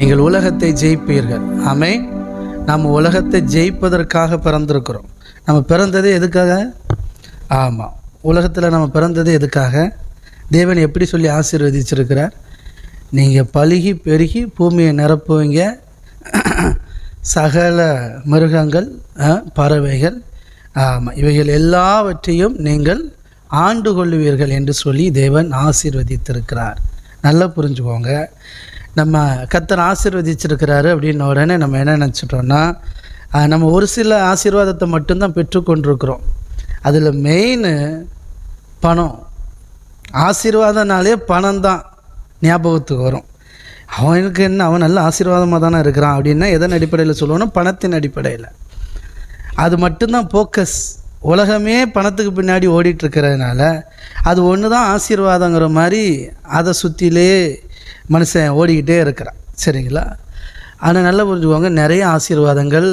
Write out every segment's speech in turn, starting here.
நீங்கள் உலகத்தை ஜெயிப்பீர்கள். ஆமே நம்ம உலகத்தை ஜெயிப்பதற்காக பிறந்திருக்கிறோம். நம்ம பிறந்தது எதுக்காக? ஆமாம் உலகத்தில் நம்ம பிறந்தது எதுக்காக? தேவன் எப்படி சொல்லி ஆசீர்வதிச்சிருக்கிறார்? நீங்கள் பழுகி பெருகி பூமியை நிரப்புவீங்க. சகல மிருகங்கள் பறவைகள் ஆமாம் இவைகள் எல்லாவற்றையும் நீங்கள் ஆண்டு கொள்ளுவீர்கள் என்று சொல்லி தேவன் ஆசீர்வதித்திருக்கிறார். நல்லா புரிஞ்சுக்கோங்க. நம்ம கத்தர் ஆசீர்வதிச்சிருக்கிறாரு அப்படின்ன உடனே நம்ம என்ன நினச்சிட்டோன்னா நம்ம ஒரு சில ஆசீர்வாதத்தை மட்டும்தான் பெற்றுக்கொண்டிருக்கிறோம். அதில் மெயின் பணம். ஆசீர்வாதனாலே பணம் தான் ஞாபகத்துக்கு வரும். அவனுக்கு என்ன அவன் நல்ல ஆசீர்வாதமாக தானே இருக்கிறான் அப்படின்னா எதன் அடிப்படையில் சொல்லுவோன்னா பணத்தின் அடிப்படையில். அது மட்டும்தான் ஃபோக்கஸ் உலகமே பணத்துக்கு பின்னாடி ஓடிட்டுருக்கிறதுனால அது ஒன்று தான் ஆசீர்வாதங்கிற மாதிரி அதை சுற்றிலே மனுஷன் ஓடிக்கிட்டே இருக்கிறான். சரிங்களா? ஆனால் நல்லா புரிஞ்சுக்கோங்க நிறைய ஆசீர்வாதங்கள்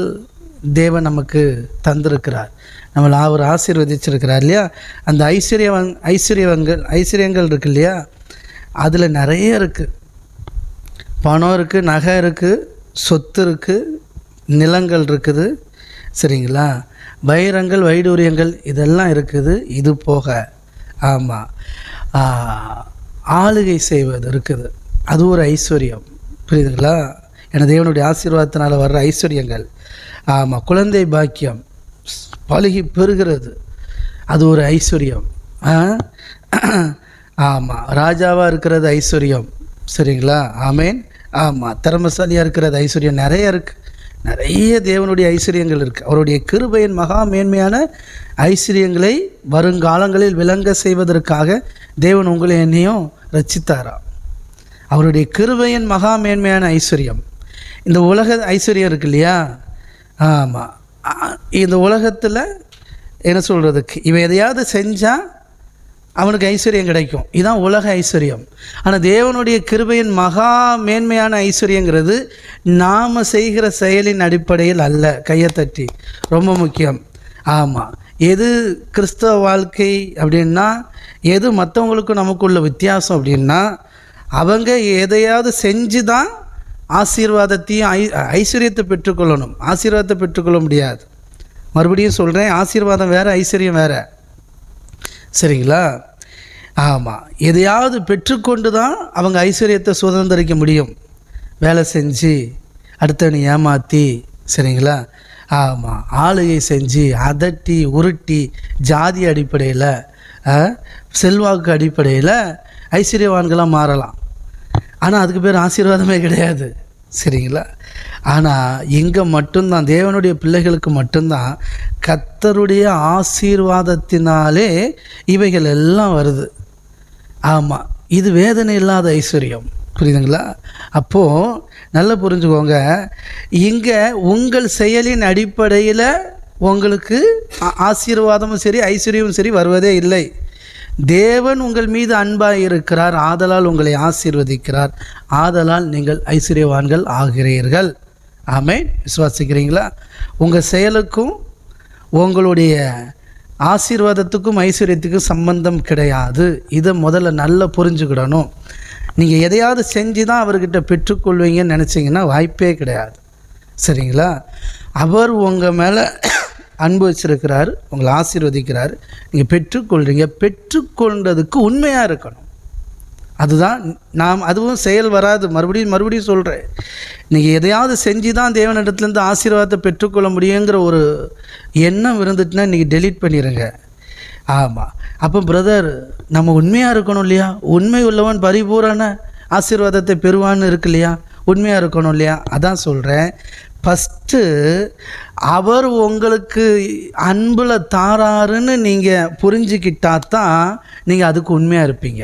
தேவன் நமக்கு தந்திருக்கிறார். நம்மளை அவர் ஆசீர்வதிச்சிருக்கிறார் இல்லையா? அந்த ஐஸ்வர்யவங் ஐஸ்வர்யவங்கள் ஐஸ்வர்யங்கள் இருக்கு இல்லையா? அதில் நிறைய இருக்குது பணம் இருக்குது நகை இருக்குது சொத்து இருக்குது நிலங்கள் இருக்குது. சரிங்களா? வைரங்கள் வைடூரியங்கள் இதெல்லாம் இருக்குது. இது போக ஆமாம் ஆளுகை செய்வது இருக்குது. அது ஒரு ஐஸ்வர்யம். புரியுதுங்களா? என தேவனுடைய ஆசீர்வாதத்தினால் வர்ற ஐஸ்வர்யங்கள். ஆமாம் குழந்தை பாக்கியம் பழுகி பெறுகிறது அது ஒரு ஐஸ்வர்யம். ஆமாம் ராஜாவாக இருக்கிறது ஐஸ்வர்யம். சரிங்களா? ஆமேன். ஆமாம் திறமசாலியாக இருக்கிறது ஐஸ்வர்யம் நிறைய இருக்குது நிறைய தேவனுடைய ஐஸ்வர்யங்கள் இருக்குது அவருடைய கிருபையின் மகா மேன்மையான ஐஸ்வர்யங்களை வருங்காலங்களில் விளங்க செய்வதற்காக தேவன் உங்களை என்னையும் ரச்சித்தாராம் அவருடைய கிருபையின் மகா மேன்மையான ஐஸ்வர்யம். இந்த உலக ஐஸ்வர்யம் இருக்கு இல்லையா? ஆமாம் இந்த உலகத்தில் என்ன சொல்கிறதுக்கு இவன் எதையாவது செஞ்சால் அவனுக்கு ஐஸ்வர்யம் கிடைக்கும். இதுதான் உலக ஐஸ்வர்யம். ஆனால் தேவனுடைய கிருபையின் மகா மேன்மையான ஐஸ்வர்யங்கிறது நாம் செய்கிற செயலின் அடிப்படையில் அல்ல. கையை தட்டி. ரொம்ப முக்கியம். ஆமாம் எது கிறிஸ்தவ வாழ்க்கை அப்படின்னா எது மற்றவங்களுக்கும் நமக்குள்ள வித்தியாசம் அப்படின்னா அவங்க எதையாவது செஞ்சு தான் ஆசீர்வாதத்தையும் ஐ ஐஸ்வர்யத்தை பெற்றுக்கொள்ளணும். ஆசீர்வாதத்தை பெற்றுக்கொள்ள முடியாது. மறுபடியும் சொல்கிறேன் ஆசீர்வாதம் வேறு ஐஸ்வர்யம் வேறு. சரிங்களா? ஆமாம் எதையாவது பெற்றுக்கொண்டு தான் அவங்க ஐஸ்வர்யத்தை சுதந்திரிக்க முடியும். வேலை செஞ்சு அடுத்தவனை ஏமாற்றி சரிங்களா? ஆமாம் ஆளுகை செஞ்சு அதட்டி உருட்டி ஜாதி அடிப்படையில் செல்வாக்கு அடிப்படையில் ஐஸ்வர்யவான்களாக மாறலாம். ஆனால் அதுக்கு பேர் ஆசீர்வாதமே கிடையாது. சரிங்களா? ஆனால் இங்கே மட்டும்தான் தேவனுடைய பிள்ளைகளுக்கு மட்டும்தான் கத்தருடைய ஆசீர்வாதத்தினாலே இவைகள் எல்லாம் வருது. ஆமாம் இது வேதனை இல்லாத ஐஸ்வர்யம். புரியுதுங்களா? அப்போது நல்லா புரிஞ்சுக்கோங்க. இங்கே உங்கள் செயலின் அடிப்படையில் உங்களுக்கு ஆசீர்வாதமும் சரி ஐஸ்வர்யமும் சரி வருவதே இல்லை. தேவன் உங்கள் மீது அன்பாக இருக்கிறார். ஆதலால் உங்களை ஆசீர்வதிக்கிறார். ஆதலால் நீங்கள் ஐஸ்வர்யவான்கள் ஆகிறீர்கள். ஆமே விசுவாசிக்கிறீங்களா? உங்கள் செயலுக்கும் உங்களுடைய ஆசீர்வாதத்துக்கும் ஐஸ்வர்யத்துக்கும் சம்பந்தம் கிடையாது. இதை முதல்ல நல்லா புரிஞ்சுக்கிடணும். நீங்கள் எதையாவது செஞ்சு தான் அவர்கிட்ட பெற்றுக்கொள்வீங்கன்னு நினச்சிங்கன்னா வாய்ப்பே கிடையாது. சரிங்களா? அவர் உங்கள் மேலே அன்பு வச்சிருக்கிறார் உங்களை ஆசீர்வதிக்கிறார். நீங்கள் பெற்றுக்கொள்கிறீங்க பெற்றுக்கொண்டதுக்கு உண்மையாக இருக்கணும். அதுதான் நாம் அதுவும் செயல் வராது. மறுபடியும் மறுபடியும் சொல்கிறேன் நீங்கள் எதையாவது செஞ்சு தான் தேவனிடத்துலேருந்து ஆசீர்வாதத்தை பெற்றுக்கொள்ள முடியுங்கிற ஒரு எண்ணம் இருந்துட்டுனா இன்றைக்கி டெலீட் பண்ணிடுங்க ஆமாம் அப்போ பிரதர் நம்ம உண்மையாக இருக்கணும் இல்லையா? உண்மை உள்ளவன் பரிபூரண ஆசீர்வாதத்தை பெறுவான்னு இருக்கு இல்லையா? உண்மையாக இருக்கணும் இல்லையா? அதான் சொல்கிறேன் ஃபஸ்ட்டு அவர் உங்களுக்கு அன்பில் தாராருன்னு நீங்கள் புரிஞ்சுக்கிட்டா தான் நீங்கள் அதுக்கு உண்மையாக இருப்பீங்க.